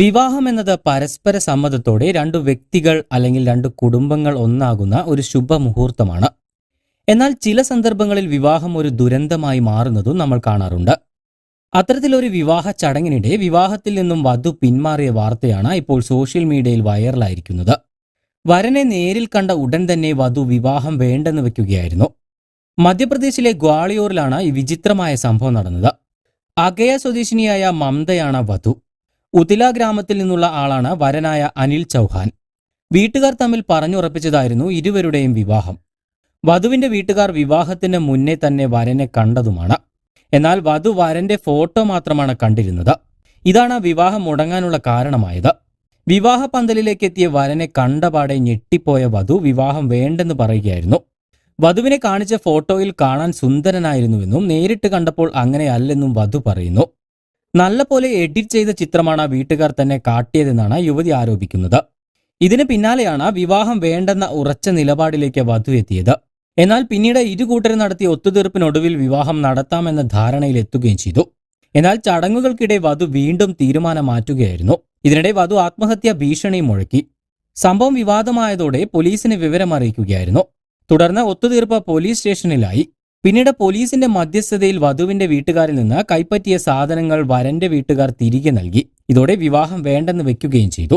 വിവാഹം എന്നത് പരസ്പര സമ്മതത്തോടെ രണ്ടു വ്യക്തികൾ അല്ലെങ്കിൽ രണ്ട് കുടുംബങ്ങൾ ഒന്നാകുന്ന ഒരു ശുഭമുഹൂർത്തമാണ്. എന്നാൽ ചില സന്ദർഭങ്ങളിൽ വിവാഹം ഒരു ദുരന്തമായി മാറുന്നതും നമ്മൾ കാണാറുണ്ട്. അത്തരത്തിലൊരു വിവാഹ ചടങ്ങിനിടെ വിവാഹത്തിൽ നിന്നും വധു പിന്മാറിയ വാർത്തയാണ് ഇപ്പോൾ സോഷ്യൽ മീഡിയയിൽ വൈറലായിരിക്കുന്നത്. വരനെ നേരിൽ കണ്ട ഉടൻ തന്നെ വധു വിവാഹം വേണ്ടെന്ന് വെക്കുകയായിരുന്നു. മധ്യപ്രദേശിലെ ഗ്വാളിയോറിലാണ് ഈ വിചിത്രമായ സംഭവം നടന്നത്. അഗയ സ്വദേശിനിയായ മമതയാണ് വധു. ഉതില ഗ്രാമത്തിൽ നിന്നുള്ള ആളാണ് വരനായ അനിൽ ചൗഹാൻ. വീട്ടുകാർ തമ്മിൽ പറഞ്ഞുറപ്പിച്ചതായിരുന്നു ഇരുവരുടെയും വിവാഹം. വധുവിന്റെ വീട്ടുകാർ വിവാഹത്തിന് മുന്നേ തന്നെ വരനെ കണ്ടതുമാണ്. എന്നാൽ വധു വരന്റെ ഫോട്ടോ മാത്രമാണ് കണ്ടിരുന്നത്. ഇതാണ് വിവാഹം മുടങ്ങാനുള്ള കാരണമായത്. വിവാഹ പന്തലിലേക്ക് എത്തിയ വരനെ കണ്ടപാടെ ഞെട്ടിപ്പോയ വധു വിവാഹം വേണ്ടെന്ന് പറയുകയായിരുന്നു. വധുവിനെ കാണിച്ച ഫോട്ടോയിൽ കാണാൻ സുന്ദരനായിരുന്നുവെന്നും നേരിട്ട് കണ്ടപ്പോൾ അങ്ങനെയല്ലെന്നും വധു പറയുന്നു. നല്ല പോലെ എഡിറ്റ് ചെയ്ത ചിത്രമാണ് വീട്ടുകാർ തന്നെ കാട്ടിയതെന്നാണ് യുവതി ആരോപിക്കുന്നത്. ഇതിന് പിന്നാലെയാണ് വിവാഹം വേണ്ടെന്ന ഉറച്ച നിലപാടിലേക്ക് വധു എത്തിയത്. എന്നാൽ പിന്നീട് ഇരുകൂട്ടരും നടത്തിയ ഒത്തുതീർപ്പിനൊടുവിൽ വിവാഹം നടത്താമെന്ന ധാരണയിൽ എത്തുകയും ചെയ്തു. എന്നാൽ ചടങ്ങുകൾക്കിടെ വധു വീണ്ടും തീരുമാനം മാറ്റുകയായിരുന്നു ഇതിനിടെ വധു ആത്മഹത്യാ ഭീഷണി മുഴക്കി. സംഭവം വിവാദമായതോടെ പോലീസിനെ വിവരം അറിയിക്കുകയായിരുന്നു തുടർന്ന് ഒത്തുതീർപ്പ് പോലീസ് സ്റ്റേഷനിലായി. പിന്നീട് പോലീസിന്റെ മധ്യസ്ഥതയിൽ വധുവിന്റെ വീട്ടുകാരിൽ നിന്ന് കൈപ്പറ്റിയ സാധനങ്ങൾ വരന്റെ വീട്ടുകാർ തിരികെ നൽകി. ഇതോടെ വിവാഹം വേണ്ടെന്ന് വെക്കുകയും ചെയ്തു.